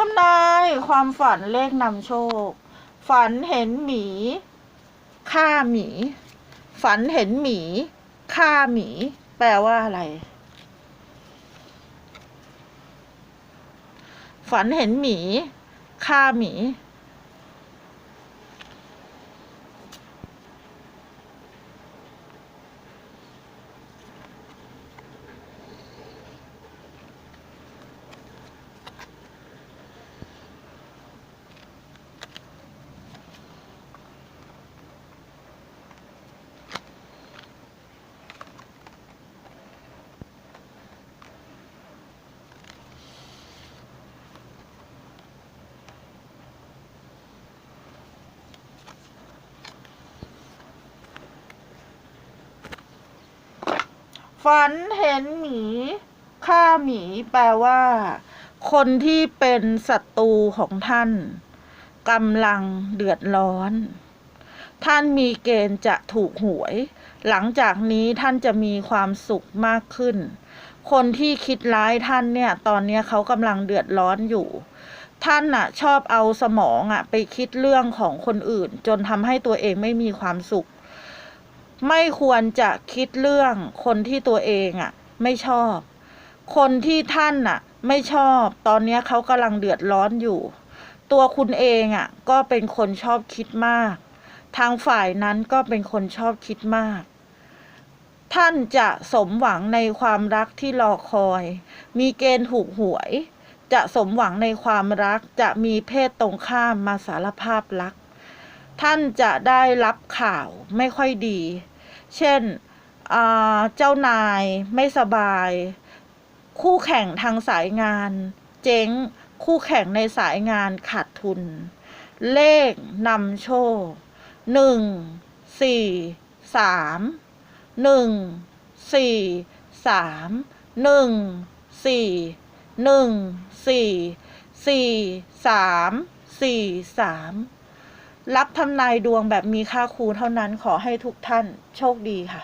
ทำนายความฝันเลขนำโชค ฝันเห็นหมีฆ่าหมี ฝันเห็นหมีฆ่าหมี แปลว่าอะไร ฝันเห็นหมีฆ่าหมี ฝันเห็นหมีฆ่าหมีแปลว่า คนที่เป็นศัตรูของท่านกำลังเดือดร้อน ท่านมีเกณฑ์จะถูกหวย หลังจากนี้ท่านจะมีความสุขมากขึ้น คนที่คิดร้ายท่านเนี่ย ตอนนี้เขากำลังเดือดร้อนอยู่ ท่านน่ะ ชอบเอาสมองอะไปคิดเรื่องของคนอื่น จนทำให้ตัวเองไม่มีความสุข ไม่ควรจะคิดเรื่องคนที่ตัวเองอะ ไม่ชอบ คนที่ท่านน่ะ ไม่ชอบ ตอนนี้เขากำลังเดือดร้อนอยู่ ตัวคุณเองอะ ก็เป็นคนชอบคิดมาก ทางฝ่ายนั้นก็เป็นคนชอบคิดมาก ท่านจะสมหวังในความรักที่รอคอย มีเกณฑ์ถูกหวย จะสมหวังในความรัก จะมีเพศตรงข้ามมาสารภาพรัก ท่านจะได้รับข่าวไม่ค่อยดี เช่นเจ้านายไม่สบาย คู่แข่งทางสายงาน เจ๊ง คู่แข่งในสายงานขาดทุน เลขนำโชคหนึ่งสี่สามหนึ่งสี่สามหนึ่งสี่หนึ่งสี่สี่สามสี่สาม รับทำนายดวงแบบมีค่าครูเท่านั้นขอให้ทุกท่านโชคดีค่ะ